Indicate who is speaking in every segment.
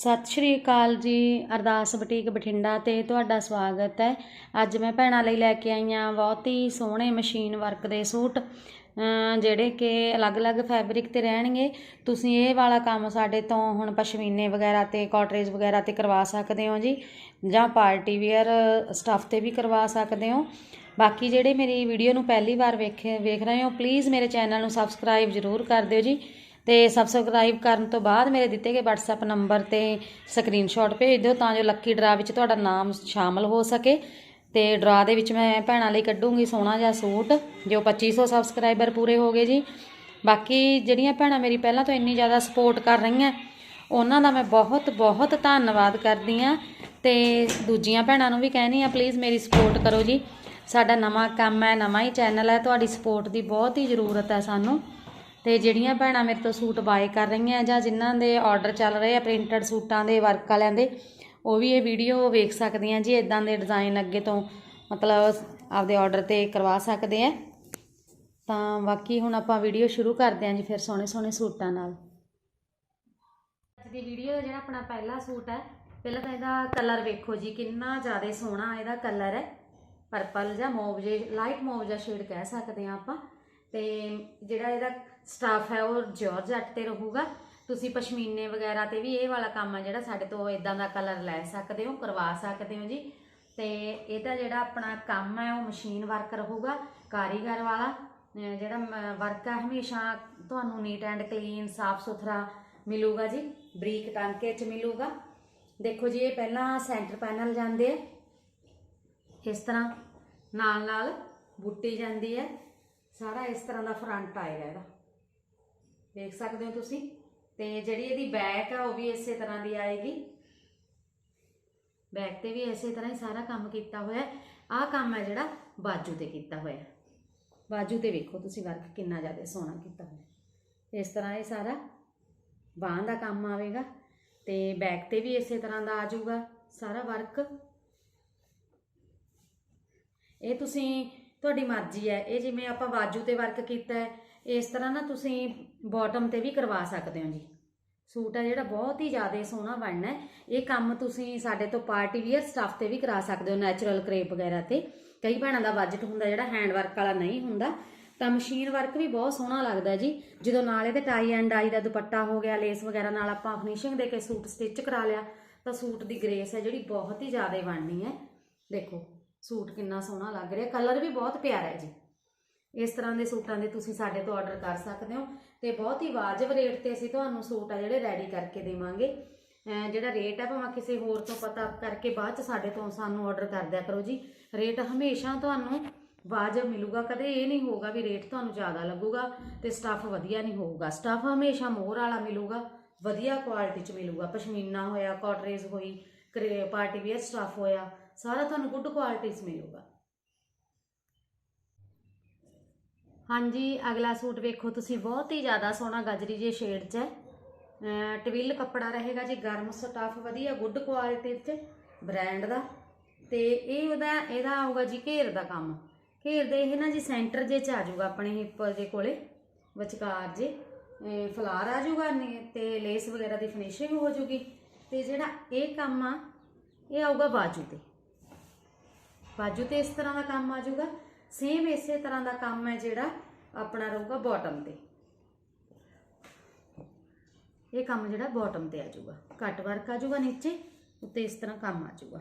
Speaker 1: ਸਤਿ ਸ਼੍ਰੀ ਅਕਾਲ ਜੀ, ਅਰਦਾਸ ਬੁਟੀਕ ਬਠਿੰਡਾ ਤੇ ਤੁਹਾਡਾ ਸਵਾਗਤ ਹੈ। ਅੱਜ ਮੈਂ ਭੈਣਾਂ ਲਈ ਲੈ ਕੇ ਆਈ ਹਾਂ ਬਹੁਤ ਹੀ ਸੋਹਣੇ ਮਸ਼ੀਨ ਵਰਕ ਦੇ ਸੂਟ ਜਿਹੜੇ ਕਿ ਅਲੱਗ-ਅਲੱਗ ਫੈਬਰਿਕ ਤੇ ਰਹਿਣਗੇ। ਤੁਸੀਂ ਇਹ ਵਾਲਾ ਕੰਮ ਸਾਡੇ ਤੋਂ ਹੁਣ ਪਸ਼ਮੀਨੇ ਵਗੈਰਾ ਤੇ ਕਾਟਰੇਜ ਵਗੈਰਾ ਤੇ ਕਰਵਾ ਸਕਦੇ ਹੋ ਜੀ, ਜਾਂ ਪਾਰਟੀ ਵੇਅਰ ਸਟੱਫ ਤੇ ਵੀ ਕਰਵਾ ਸਕਦੇ ਹੋ। ਬਾਕੀ ਜਿਹੜੇ ਮੇਰੀ ਵੀਡੀਓ ਨੂੰ ਪਹਿਲੀ ਵਾਰ ਵੇਖ ਵੇਖ ਰਹੇ ਹੋ ਪਲੀਜ਼ ਮੇਰੇ ਚੈਨਲ ਨੂੰ ਸਬਸਕ੍ਰਾਈਬ ਜ਼ਰੂਰ ਕਰ ਦਿਓ ਜੀ। ਤੇ ਸਬਸਕ੍ਰਾਈਬ ਕਰਨ ਤੋਂ ਬਾਅਦ ਮੇਰੇ ਦਿੱਤੇ ਗਏ WhatsApp ਨੰਬਰ ਤੇ ਸਕਰੀਨਸ਼ਾਟ ਭੇਜ ਦਿਓ ਤਾਂ ਜੋ ਲੱਕੀ ਡਰਾ ਵਿੱਚ ਤੁਹਾਡਾ ਨਾਮ ਸ਼ਾਮਲ ਹੋ ਸਕੇ। ਤੇ ਡਰਾ ਦੇ ਵਿੱਚ ਮੈਂ ਭੈਣਾਂ ਲਈ ਕੱਢੂੰਗੀ ਸੋਹਣਾ ਜਿਹਾ ਸੂਟ, ਜੋ 2500 ਸਬਸਕ੍ਰਾਈਬਰ ਪੂਰੇ ਹੋ ਗਏ ਜੀ। ਬਾਕੀ ਜਿਹੜੀਆਂ ਭੈਣਾਂ ਮੇਰੀ ਪਹਿਲਾਂ ਤੋਂ ਇੰਨੀ ਜ਼ਿਆਦਾ ਸਪੋਰਟ ਕਰ ਰਹੀਆਂ, ਉਹਨਾਂ ਦਾ ਮੈਂ ਬਹੁਤ ਬਹੁਤ ਧੰਨਵਾਦ ਕਰਦੀ ਆ ਤੇ ਦੂਜੀਆਂ ਭੈਣਾਂ ਨੂੰ ਵੀ ਕਹਿਣੀ ਆ ਪਲੀਜ਼ ਮੇਰੀ ਸਪੋਰਟ ਕਰੋ ਜੀ। ਸਾਡਾ ਨਵਾਂ ਕੰਮ ਹੈ, ਨਵਾਂ ਹੀ ਚੈਨਲ ਹੈ, ਤੁਹਾਡੀ ਸਪੋਰਟ ਦੀ ਬਹੁਤ ਹੀ ਜ਼ਰੂਰਤ ਹੈ ਸਾਨੂੰ। ਤੇ ਜਿਹੜੀਆਂ ਭੈਣਾਂ ਮੇਰੇ ਤੋਂ ਸੂਟ ਬਾਏ ਕਰ ਰਹੀਆਂ ਜਾਂ ਜਿਨ੍ਹਾਂ ਦੇ ਆਰਡਰ ਚੱਲ ਰਹੇ ਆ ਪ੍ਰਿੰਟਡ ਸੂਟਾਂ ਦੇ ਵਰਕ ਵਾਲਿਆਂ ਦੇ, ਉਹ ਵੀ ਇਹ ਵੀਡੀਓ ਵੇਖ ਸਕਦੀਆਂ ਜੀ ਇਦਾਂ ਦੇ ਡਿਜ਼ਾਈਨ ਅੱਗੇ ਤੋਂ ਮਤਲਬ ਆਪਦੇ ਆਰਡਰ ਤੇ ਕਰਵਾ ਸਕਦੇ ਆ। ਤਾਂ ਬਾਕੀ ਹੁਣ ਆਪਾਂ ਵੀਡੀਓ ਸ਼ੁਰੂ ਕਰਦੇ ਹਾਂ ਜੀ, ਫਿਰ ਸੋਹਣੇ ਸੋਹਣੇ ਸੂਟਾਂ ਨਾਲ। ਅੱਜ ਦੀ ਵੀਡੀਓ ਜਿਹੜਾ ਆਪਣਾ ਪਹਿਲਾ ਸੂਟ ਹੈ, ਪਹਿਲਾਂ ਤਾਂ ਇਹਦਾ ਕਲਰ ਵੇਖੋ ਜੀ, ਕਿੰਨਾ ਜ਼ਿਆਦਾ ਸੋਹਣਾ ਇਹਦਾ ਕਲਰ ਹੈ। ਪਰਪਲ ਜਾਂ ਮੌਵ ਜੇ ਲਾਈਟ ਮੌਵ ਜਾਂ ਸ਼ੇਡ ਕਹਿ ਸਕਦੇ ਆ ਆਪਾਂ। ਤੇ ਜਿਹੜਾ ਇਹਦਾ ਸਟਾਫ ਹੈ, ਉਹ ਜਾਰਜਟ ਤੇ ਰਹੂਗਾ। ਤੁਸੀਂ ਪਸ਼ਮੀਨੇ ਵਗੈਰਾ ਤੇ ਵੀ ਇਹ ਵਾਲਾ ਕੰਮ ਹੈ ਜਿਹੜਾ ਸਾਡੇ ਤੋਂ ਇਦਾਂ ਦਾ ਕਲਰ ਲੈ ਸਕਦੇ ਹੋ, ਕਰਵਾ ਸਕਦੇ ਹੋ ਜੀ। ਤੇ ਇਹਦਾ ਜਿਹੜਾ ਆਪਣਾ ਕੰਮ ਹੈ, ਉਹ ਮਸ਼ੀਨ ਵਰਕ ਰਹੂਗਾ, ਕਾਰੀਗਰ ਵਾਲਾ। ਜਿਹੜਾ ਵਰਕ ਹੈ ਹਮੇਸ਼ਾ ਤੁਹਾਨੂੰ ਨੀਟ ਐਂਡ ਕਲੀਨ ਸਾਫ਼ ਸੁਥਰਾ ਮਿਲੂਗਾ ਜੀ। ਬਰੀਕ ਟਾਂਕੇ 'ਚ ਮਿਲੂਗਾ। ਦੇਖੋ ਜੀ, ਇਹ ਪਹਿਲਾਂ ਸੈਂਟਰ ਪੈਨਲ ਜਾਂਦੇ ਆ। ਇਸ ਤਰ੍ਹਾਂ ਨਾਲ ਨਾਲ ਬੁੱਟੀ ਜਾਂਦੀ ਹੈ। ਸਾਰਾ ਇਸ ਤਰ੍ਹਾਂ ਦਾ ਫਰੰਟ ਆਏਗਾ ਇਹਦਾ। ਦੇਖ ਸਕਦੇ ਹੋ ਤੁਸੀਂ। ਤੇ ਜਿਹੜੀ ਇਹਦੀ ਬੈਕ ਆ, ਉਹ ਵੀ ਇਸੇ ਤਰ੍ਹਾਂ ਦੀ ਆਏਗੀ। ਬੈਕ ਤੇ ਵੀ ਇਸੇ ਤਰ੍ਹਾਂ ਹੀ ਸਾਰਾ ਕੰਮ ਕੀਤਾ ਹੋਇਆ ਆਹ ਕੰਮ ਹੈ ਜਿਹੜਾ ਬਾਜੂ ਤੇ ਕੀਤਾ ਹੋਇਆ ਬਾਜੂ ਤੇ ਵੇਖੋ ਤੁਸੀਂ ਵਰਕ ਕਿੰਨਾ ਜ਼ਿਆਦਾ ਸੋਹਣਾ ਕੀਤਾ ਹੋਇਆ ਇਸ ਤਰ੍ਹਾਂ ਇਹ ਸਾਰਾ ਬਾਹਾਂ ਦਾ ਕੰਮ ਆਵੇਗਾ ਤੇ ਬੈਕ ਤੇ ਵੀ ਇਸੇ ਤਰ੍ਹਾਂ ਦਾ ਆ ਜਾਊਗਾ। ਸਾਰਾ ਵਰਕ ਇਹ ਤੁਸੀਂ ਤੁਹਾਡੀ ਮਰਜ਼ੀ ਹੈ। ਇਹ ਜਿਵੇਂ ਆਪਾਂ ਬਾਜੂ ਤੇ ਵਰਕ ਕੀਤਾ ਹੈ, ਇਸ ਤਰ੍ਹਾਂ ਨਾ ਤੁਸੀਂ ਬਾਟਮ ਤੇ ਵੀ ਕਰਵਾ ਸਕਦੇ ਹੋ ਜੀ। ਸੂਟ ਹੈ ਜਿਹੜਾ ਬਹੁਤ ਹੀ ਜ਼ਿਆਦਾ ਸੋਹਣਾ ਬਣਨਾ ਹੈ। ਇਹ ਕੰਮ ਤੁਸੀਂ ਸਾਡੇ ਤੋਂ ਪਾਰਟੀ ਵੀਅਰ ਸਟੱਫ ਤੇ ਵੀ ਕਰਾ ਸਕਦੇ ਹੋ ਨੈਚੁਰਲ ਕਰੇਪ ਵਗੈਰਾ ਤੇ। ਕਈ ਭੈਣਾਂ ਦਾ ਬਜਟ ਹੁੰਦਾ ਜਿਹੜਾ ਹੈਂਡ ਵਰਕ ਵਾਲਾ ਨਹੀਂ ਹੁੰਦਾ। ਤਾਂ ਮਸ਼ੀਨ ਵਰਕ ਵੀ ਬਹੁਤ ਸੋਹਣਾ ਲੱਗਦਾ ਜੀ। ਜਦੋਂ ਨਾਲ ਇਹਦੇ ਟਾਈ ਐਂਡ ਆਈ ਦਾ ਦੁਪੱਟਾ ਹੋ ਗਿਆ ਲੇਸ ਵਗੈਰਾ ਨਾਲ ਆਪਾਂ ਫਿਨਿਸ਼ਿੰਗ ਦੇ ਕੇ ਸੂਟ ਸਟਿਚ ਕਰਾ ਲਿਆ, ਤਾਂ ਸੂਟ ਦੀ ਗ੍ਰੇਸ ਹੈ ਜਿਹੜੀ ਬਹੁਤ ਹੀ ਜ਼ਿਆਦਾ ਬਣਨੀ ਹੈ। ਦੇਖੋ ਸੂਟ ਕਿੰਨਾ ਸੋਹਣਾ ਲੱਗ ਰਿਹਾ, ਕਲਰ ਵੀ ਬਹੁਤ ਪਿਆਰਾ ਹੈ ਜੀ। ਇਸ ਤਰ੍ਹਾਂ ਦੇ ਸੂਟਾਂ ਦੇ ਤੁਸੀਂ ਸਾਡੇ ਤੋਂ ਆਰਡਰ ਕਰ ਸਕਦੇ ਹੋ ਤੇ ਬਹੁਤ ਹੀ ਵਾਜਬ ਰੇਟ ਤੇ ਅਸੀਂ ਤੁਹਾਨੂੰ ਸੂਟ ਆ ਜਿਹੜੇ ਰੈਡੀ ਕਰਕੇ ਦੇਵਾਂਗੇ। ਜਿਹੜਾ ਰੇਟ ਹੈ ਭਾਵੇਂ ਕਿਸੇ ਹੋਰ ਤੋਂ ਪਤਾ ਕਰਕੇ ਬਾਅਦ ਚ ਸਾਡੇ ਤੋਂ ਸਾਨੂੰ ਆਰਡਰ ਕਰ ਦਿਆ ਕਰੋ ਜੀ। ਰੇਟ ਹਮੇਸ਼ਾ ਤੁਹਾਨੂੰ ਵਾਜਬ ਮਿਲੂਗਾ, ਕਦੇ ਇਹ ਨਹੀਂ ਹੋਊਗਾ ਵੀ ਰੇਟ ਤੁਹਾਨੂੰ ਜ਼ਿਆਦਾ ਲੱਗੂਗਾ ਤੇ ਸਟੱਫ ਵਧੀਆ ਨਹੀਂ ਹੋਊਗਾ। ਸਟੱਫ ਹਮੇਸ਼ਾ ਮੋਹਰ ਵਾਲਾ ਮਿਲੂਗਾ, ਵਧੀਆ ਕੁਆਲਿਟੀ ਚ ਮਿਲੂਗਾ। ਪਸ਼ਮੀਨਾ ਹੋਇਆ ਕਾਟਰੇਜ ਹੋਈ ਪਾਰਟੀ ਵੇਅਰ ਸਟੱਫ ਹੋਇਆ ਸਾਰਾ ਤੁਹਾਨੂੰ ਗੁੱਡ ਕੁਆਲਿਟੀ 'ਚ ਮਿਲੂਗਾ। ਹਾਂਜੀ, ਅਗਲਾ ਸੂਟ ਵੇਖੋ, ਤੁਸੀਂ ਬਹੁਤ ਹੀ ਜ਼ਿਆਦਾ ਸੋਹਣਾ ਗਜਰੀ ਜੇ ਸ਼ੇਡ 'ਚ ਹੈ। ਅਹ ਟਵਿਲ ਕੱਪੜਾ ਰਹੇਗਾ ਜੀ, ਗਰਮ ਸਟਾਫ ਵਧੀਆ ਗੁੱਡ ਕੁਆਲਿਟੀ 'ਚ ਬ੍ਰਾਂਡ ਦਾ। ਤੇ ਇਹ ਉਹਦਾ, ਇਹਦਾ ਆਊਗਾ ਜੀ ਘੇਰ ਦਾ ਕੰਮ। ਘੇਰ ਦੇ ਇਹ ਨਾ ਜੀ ਸੈਂਟਰ ਜੇ 'ਚ ਆ ਜਾਊਗਾ ਆਪਣੇ ਹਿੱਪ ਦੇ ਕੋਲੇ, ਵਿਚਕਾਰ ਜੇ। ਫਲਾਰ ਆ ਜਾਊਗਾ ਨੀ- ਤੇ ਲੇਸ ਵਗੈਰਾ ਦੀ ਫਿਨਿਸ਼ਿੰਗ ਹੋ ਜਾਊਗੀ। ਤੇ ਜਿਹੜਾ ਇਹ ਕੰਮ ਆ, ਇਹ ਆਊਗਾ ਬਾਜੂ ਤੇ। ਬਾਜੂ ਤੇ ਇਸ ਤਰ੍ਹਾਂ ਦਾ ਕੰਮ ਆ ਜਾਊਗਾ ਸੇਮ ਇਸੇ ਤਰ੍ਹਾਂ ਦਾ ਕੰਮ ਹੈ ਜਿਹੜਾ ਆਪਣਾ ਰਹੂਗਾ ਬਾਟਮ ਤੇ। ਇਹ ਕੰਮ ਜਿਹੜਾ ਬਾਟਮ ਤੇ ਆ ਜਾਊਗਾ ਕੱਟ ਵਰਕ ਆ ਜਾਊਗਾ ਨੀਚੇ, ਉੱਤੇ ਇਸ ਤਰ੍ਹਾਂ ਕੰਮ ਆ ਜਾਊਗਾ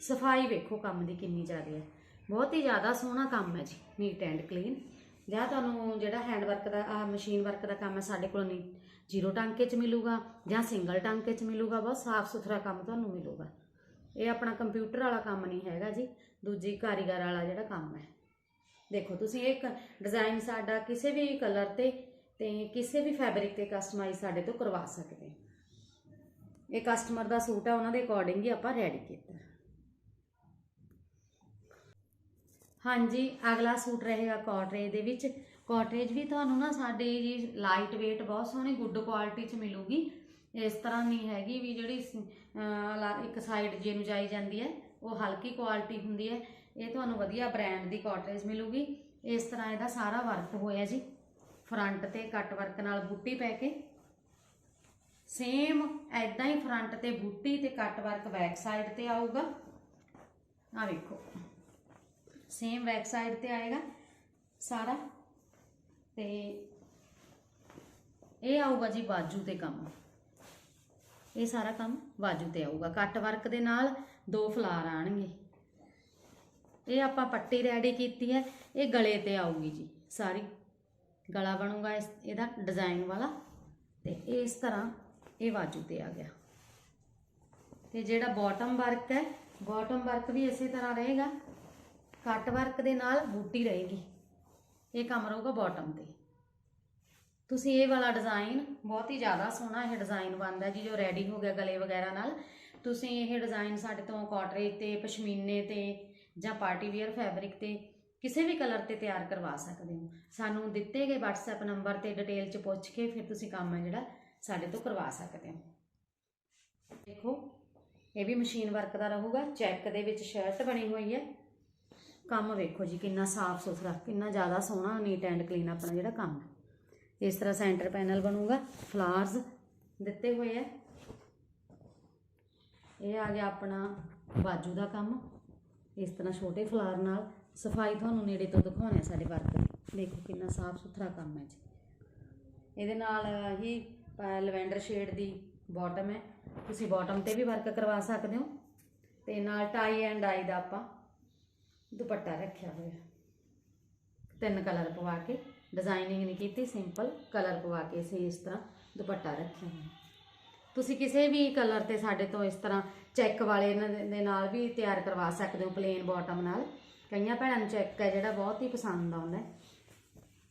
Speaker 1: ਸਫ਼ਾਈ ਵੇਖੋ ਕੰਮ ਦੀ ਕਿੰਨੀ ਜ਼ਿਆਦਾ ਹੈ। ਬਹੁਤ ਹੀ ਜ਼ਿਆਦਾ ਸੋਹਣਾ ਕੰਮ ਹੈ ਜੀ ਨੀਟ ਐਂਡ ਕਲੀਨ ਜਾਂ ਤੁਹਾਨੂੰ ਜਿਹੜਾ ਹੈਂਡ ਵਰਕ ਦਾ ਆ ਮਸ਼ੀਨ ਵਰਕ ਦਾ ਕੰਮ ਹੈ, ਸਾਡੇ ਕੋਲ ਨਹੀਂ ਜ਼ੀਰੋ ਟਾਂਕੇ 'ਚ ਮਿਲੂਗਾ ਜਾਂ ਸਿੰਗਲ ਟਾਂਕੇ 'ਚ ਮਿਲੂਗਾ, ਬਹੁਤ ਸਾਫ਼ ਸੁਥਰਾ ਕੰਮ ਤੁਹਾਨੂੰ ਮਿਲੂਗਾ। ਇਹ ਆਪਣਾ ਕੰਪਿਊਟਰ ਵਾਲਾ ਕੰਮ ਨਹੀਂ ਹੈਗਾ ਜੀ, ਦੂਜੀ ਕਾਰੀਗਰ ਵਾਲਾ ਜਿਹੜਾ ਕੰਮ ਹੈ। ਦੇਖੋ, ਤੁਸੀਂ ਇੱਕ ਡਿਜ਼ਾਈਨ ਸਾਡਾ ਕਿਸੇ ਵੀ ਕਲਰ ਤੇ ਤੇ ਕਿਸੇ ਵੀ ਫੈਬਰਿਕ ਤੇ ਕਸਟਮਾਈਜ਼ ਸਾਡੇ ਤੋਂ ਕਰਵਾ ਸਕਦੇ ਹੋ। ਇਹ ਕਸਟਮਰ ਦਾ ਸੂਟ ਹੈ ਉਹਨਾਂ ਦੇ ਅਕੋਰਡਿੰਗ ਹੀ ਆਪਾਂ ਰੈਡੀ ਕੀਤਾ। ਹਾਂਜੀ, ਅਗਲਾ ਸੂਟ ਰਹੇਗਾ ਕਾਟਰੇਜ ਦੇ ਵਿੱਚ। ਕਾਟਰੇਜ ਵੀ ਤੁਹਾਨੂੰ ਨਾ ਸਾਡੀ ਜੀ ਲਾਈਟ weight ਬਹੁਤ ਸੋਹਣੀ ਗੁੱਡ ਕੁਆਲਿਟੀ ਚ ਮਿਲੂਗੀ। ਇਸ ਤਰ੍ਹਾਂ ਨਹੀਂ ਹੈਗੀ ਵੀ ਜਿਹੜੀ ਸ- ਇੱਕ ਸਾਈਡ ਜੇ ਨੂੰ ਜਾਈ ਜਾਂਦੀ ਹੈ, ਉਹ ਹਲਕੀ ਕੁਆਲਿਟੀ ਹੁੰਦੀ ਹੈ। ਇਹ ਤੁਹਾਨੂੰ ਵਧੀਆ ਬ੍ਰਾਂਡ ਦੀ ਕਾਟਰੇਜ ਮਿਲੂਗੀ। ਇਸ ਤਰ੍ਹਾਂ ਇਹਦਾ ਸਾਰਾ ਵਰਕ ਹੋਇਆ ਜੀ। ਫਰੰਟ ਤੇ ਕੱਟ ਵਰਕ ਨਾਲ ਬੂਟੀ ਪੈ ਕੇ। ਸੇਮ ਐਦਾਂ ਹੀ ਫਰੰਟ ਤੇ ਬੂਟੀ ਤੇ ਕੱਟ ਵਰਕ ਬੈਕ ਸਾਈਡ ਤੇ ਆਊਗਾ। ਆ ਵੇਖੋ। ਸੇਮ ਬੈਕ ਸਾਈਡ ਤੇ ਆਏਗਾ ਸਾਰਾ। ਤੇ ਇਹ ਆਊਗਾ ਜੀ ਬਾਜੂ ਤੇ ਕੰਮ। ਇਹ ਸਾਰਾ ਕੰਮ ਬਾਜੂ ਤੇ ਆਊਗਾ। ਕੱਟ ਵਰਕ ਦੇ ਨਾਲ ਦੋ ਫਲਾਰ ਆਣਗੇ। ਇਹ ਆਪਾਂ ਪੱਟੀ ਰੈਡੀ ਕੀਤੀ ਹੈ। ਇਹ ਗਲੇ ਤੇ ਆਊਗੀ ਜੀ, ਸਾਰੀ। ਗਲਾ ਬਣੂਗਾ ਇਸ, ਇਹਦਾ ਡਿਜ਼ਾਈਨ ਵਾਲਾ। ਤੇ ਇਸ ਤਰ੍ਹਾਂ ਇਹ ਬਾਜੂ ਤੇ ਆ ਗਿਆ। ਤੇ ਜਿਹੜਾ ਬਾਟਮ ਵਰਕ ਹੈ, ਬਾਟਮ ਵਰਕ ਵੀ ਇਸੇ ਤਰ੍ਹਾਂ ਰਹੇਗਾ। ਕੱਟ ਵਰਕ ਦੇ ਨਾਲ ਬੂਟੀ ਰਹੇਗੀ। ਇਹ ਕੰਮ ਰਹੂਗਾ ਬਾਟਮ ਤੇ। ਤੁਸੀਂ ਇਹ ਵਾਲਾ ਡਿਜ਼ਾਈਨ ਬਹੁਤ ਹੀ ਜ਼ਿਆਦਾ ਸੋਹਣਾ ਇਹ ਡਿਜ਼ਾਈਨ ਬਣਦਾ ਜੀ, ਜੋ ਰੈਡੀ ਹੋ ਗਿਆ ਗਲੇ ਵਗੈਰਾ ਨਾਲ। ਤੁਸੀਂ ਇਹ ਡਿਜ਼ਾਈਨ ਸਾਡੇ ਤੋਂ ਕਾਟਰੇਜ ਤੇ, ਪਸ਼ਮੀਨੇ ਤੇ ਜਾਂ ਪਾਰਟੀ ਵੇਅਰ ਫੈਬਰਿਕ ਤੇ ਕਿਸੇ ਵੀ ਕਲਰ ਤੇ ਤਿਆਰ ਕਰਵਾ ਸਕਦੇ ਹੋ। ਸਾਨੂੰ ਦਿੱਤੇ ਗਏ WhatsApp ਨੰਬਰ ਤੇ ਡਿਟੇਲ ਚ ਪੁੱਛ ਕੇ ਫਿਰ ਤੁਸੀਂ ਕੰਮ ਹੈ ਜਿਹੜਾ ਸਾਡੇ ਤੋਂ ਕਰਵਾ ਸਕਦੇ ਹੋ। ਦੇਖੋ, ਇਹ ਵੀ ਮਸ਼ੀਨ ਵਰਕ ਦਾ ਰਹੂਗਾ ਚੈੱਕ ਦੇ ਵਿੱਚ ਸ਼ਰਟ ਬਣੀ ਹੋਈ ਹੈ। ਕੰਮ ਵੇਖੋ ਜੀ, ਕਿੰਨਾ ਸਾਫ਼ ਸੁਥਰਾ, ਕਿੰਨਾ ਜ਼ਿਆਦਾ ਸੋਹਣਾ ਨੀਟ ਐਂਡ ਕਲੀਨ ਆਪਣਾ ਜਿਹੜਾ ਕੰਮ ਹੈ। ਇਸ ਤਰ੍ਹਾਂ ਸੈਂਟਰ ਪੈਨਲ ਬਣੂਗਾ, ਫਲਾਰਸ ਦਿੱਤੇ ਹੋਏ ਹੈ ਇਹ ਆ ਗਿਆ ਆਪਣਾ ਬਾਜੂ ਦਾ ਕੰਮ, ਇਸ ਤਰ੍ਹਾਂ ਛੋਟੇ ਫਲਾਰ ਨਾਲ। ਸਫ਼ਾਈ ਤੁਹਾਨੂੰ ਨੇੜੇ ਤੋਂ ਦਿਖਾਉਣੇ ਆ ਸਾਡੇ ਵਰਕ ਦੀ। ਦੇਖੋ ਕਿੰਨਾ ਸਾਫ਼ ਸੁਥਰਾ ਕੰਮ ਹੈ ਜੀ। ਇਹਦੇ ਨਾਲ ਹੀ ਲਵੈਂਡਰ ਸ਼ੇਡ ਦੀ ਬਾਟਮ ਹੈ। ਤੁਸੀਂ ਬਾਟਮ ਤੇ ਵੀ ਵਰਕ ਕਰਵਾ ਸਕਦੇ ਹੋ। ਤੇ ਨਾਲ ਟਾਈ ਐਂਡ ਆਈ ਦਾ ਆਪਾਂ ਦੁਪੱਟਾ ਰੱਖਿਆ ਹੋਇਆ। ਤਿੰਨ ਕਲਰ ਪਵਾ ਕੇ। ਡਿਜ਼ਾਈਨਿੰਗ ਨਹੀਂ ਕੀਤੀ ਸਿੰਪਲ ਕਲਰ ਪਵਾ ਕੇ ਅਸੀਂ ਇਸ ਤਰ੍ਹਾਂ ਦੁਪੱਟਾ ਰੱਖਿਆ ਹੋਇਆ। ਤੁਸੀਂ ਕਿਸੇ ਵੀ ਕਲਰ ਤੇ ਸਾਡੇ ਤੋਂ ਇਸ ਤਰ੍ਹਾਂ ਚੈੱਕ ਵਾਲੇ ਇਹਨਾਂ ਦੇ ਨਾਲ ਵੀ ਤਿਆਰ ਕਰਵਾ ਸਕਦੇ ਹੋ ਪਲੇਨ ਬਾਟਮ ਨਾਲ। ਕਈਆਂ ਭੈਣਾਂ ਨੂੰ ਚੈੱਕ ਹੈ ਜਿਹੜਾ ਬਹੁਤ ਹੀ ਪਸੰਦ ਆਉਂਦਾ ਹੈ।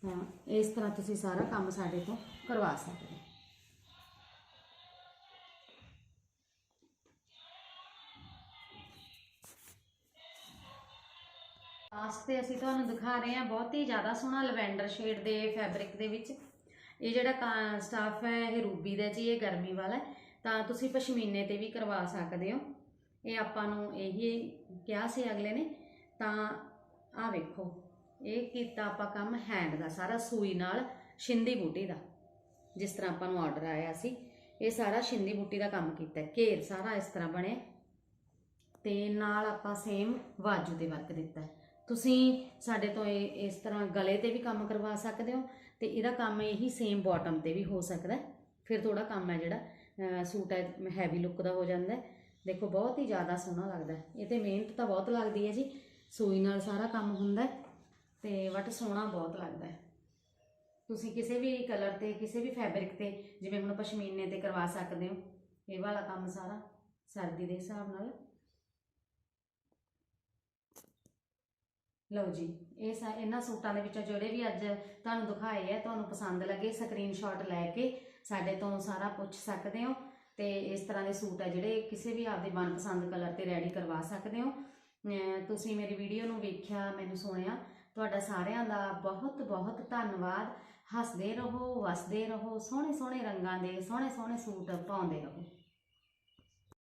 Speaker 1: ਹਾਂ, ਇਸ ਤਰ੍ਹਾਂ ਤੁਸੀਂ ਸਾਰਾ ਕੰਮ ਸਾਡੇ ਤੋਂ ਕਰਵਾ ਸਕਦੇ ਹੋ। ਲਾਸਟ ਤੇ ਅਸੀਂ ਤੁਹਾਨੂੰ ਦਿਖਾ ਰਹੇ ਹਾਂ ਬਹੁਤ ਹੀ ਜ਼ਿਆਦਾ ਸੋਹਣਾ ਲਵੈਂਡਰ ਸ਼ੇਡ ਦੇ ਫੈਬਰਿਕ ਦੇ ਵਿੱਚ। ਇਹ ਜਿਹੜਾ ਸਟਾਫ ਹੈ, ਇਹ ਰੂਬੀ ਦਾ ਜੀ, ਇਹ ਗਰਮੀ ਵਾਲਾ ਤਾਂ ਤੁਸੀਂ ਪਸ਼ਮੀਨੇ ਤੇ ਵੀ ਕਰਵਾ ਸਕਦੇ ਹੋ। ਇਹ ਆਪਾਂ ਨੂੰ ਇਹੀ ਕਿਹਾ ਸੀ ਅਗਲੇ ਨੇ। ਤਾਂ ਆਹ ਵੇਖੋ, ਇਹ ਕੀਤਾ ਆਪਾਂ ਕੰਮ ਹੈਂਡ ਦਾ, ਸਾਰਾ ਸੂਈ ਨਾਲ, ਸ਼ਿੰਦੀ ਬੂਟੀ ਦਾ, ਜਿਸ ਤਰ੍ਹਾਂ ਆਪਾਂ ਨੂੰ ਆਰਡਰ ਆਇਆ ਸੀ। ਇਹ ਸਾਰਾ ਸ਼ਿੰਦੀ ਬੂਟੀ ਦਾ ਕੰਮ ਕੀਤਾ ਘੇਰ ਸਾਰਾ ਇਸ ਤਰ੍ਹਾਂ ਬਣਿਆ ਤੇ ਨਾਲ ਆਪਾਂ ਸੇਮ ਵਾਜੂ ਦੇ ਵਰਕ ਦਿੱਤਾ ਤੁਸੀਂ ਸਾਡੇ ਤੋਂ ਇਹ, ਇਸ ਤਰ੍ਹਾਂ ਗਲੇ ਤੇ ਵੀ ਕੰਮ ਕਰਵਾ ਸਕਦੇ ਹੋ ਤੇ ਇਹਦਾ ਕੰਮ ਇਹੀ ਸੇਮ ਬਾਟਮ ਤੇ ਵੀ ਹੋ ਸਕਦਾ ਫਿਰ ਥੋੜਾ ਕੰਮ ਹੈ ਜਿਹੜਾ ਸੂਟ ਹੈ ਹੈਵੀ ਲੁੱਕ ਦਾ ਹੋ ਜਾਂਦਾ ਦੇਖੋ, ਬਹੁਤ ਹੀ ਜ਼ਿਆਦਾ ਸੋਹਣਾ ਲੱਗਦਾ ਇਹ ਤੇ ਮਿਹਨਤ ਤਾਂ ਬਹੁਤ ਲੱਗਦੀ ਹੈ ਜੀ। ਸੂਈ ਨਾਲ ਸਾਰਾ ਕੰਮ ਹੁੰਦਾ ਹੈ ਤੇ ਬਟ ਸੋਹਣਾ ਬਹੁਤ ਲੱਗਦਾ ਹੈ। ਤੁਸੀਂ ਕਿਸੇ ਵੀ ਕਲਰ ਤੇ, ਕਿਸੇ ਵੀ ਫੈਬਰਿਕ ਤੇ, ਜਿਵੇਂ ਹੁਣ ਪਸ਼ਮੀਨੇ ਤੇ ਕਰਵਾ ਸਕਦੇ ਹੋ। ਇਹ ਵਾਲਾ ਕੰਮ ਸਾਰਾ ਸਰਦੀ ਦੇ ਹਿਸਾਬ ਨਾਲ ਲਓ ਜੀ, ਇਹ ਸਾ, ਇਹਨਾਂ ਸੂਟਾਂ ਦੇ ਵਿੱਚੋਂ ਜਿਹੜੇ ਵੀ ਅੱਜ ਤੁਹਾਨੂੰ ਦਿਖਾਏ ਆ, ਤੁਹਾਨੂੰ ਪਸੰਦ ਲੱਗੇ ਸਕਰੀਨਸ਼ਾਟ ਲੈ ਕੇ ਸਾਡੇ ਤੋਂ ਸਾਰਾ ਪੁੱਛ ਸਕਦੇ ਹੋ ਤੇ ਇਸ ਤਰ੍ਹਾਂ ਦੇ ਸੂਟ ਆ ਜਿਹੜੇ ਕਿਸੇ ਵੀ ਆਪਦੇ ਮਨਪਸੰਦ ਕਲਰ ਤੇ ਰੈਡੀ ਕਰਵਾ ਸਕਦੇ ਹੋ। ਤੁਸੀਂ ਮੇਰੀ ਵੀਡੀਓ ਨੂੰ ਵੇਖਿਆ, ਮੈਨੂੰ ਸੁਣਿਆ, ਤੁਹਾਡਾ ਸਾਰਿਆਂ ਦਾ ਬਹੁਤ ਬਹੁਤ ਧੰਨਵਾਦ। ਹੱਸਦੇ ਰਹੋ ਵਸਦੇ ਰਹੋ ਸੋਹਣੇ ਸੋਹਣੇ ਰੰਗਾਂ ਦੇ ਸੋਹਣੇ ਸੋਹਣੇ ਸੂਟ ਪਾਉਂਦੇ ਰਹੋ।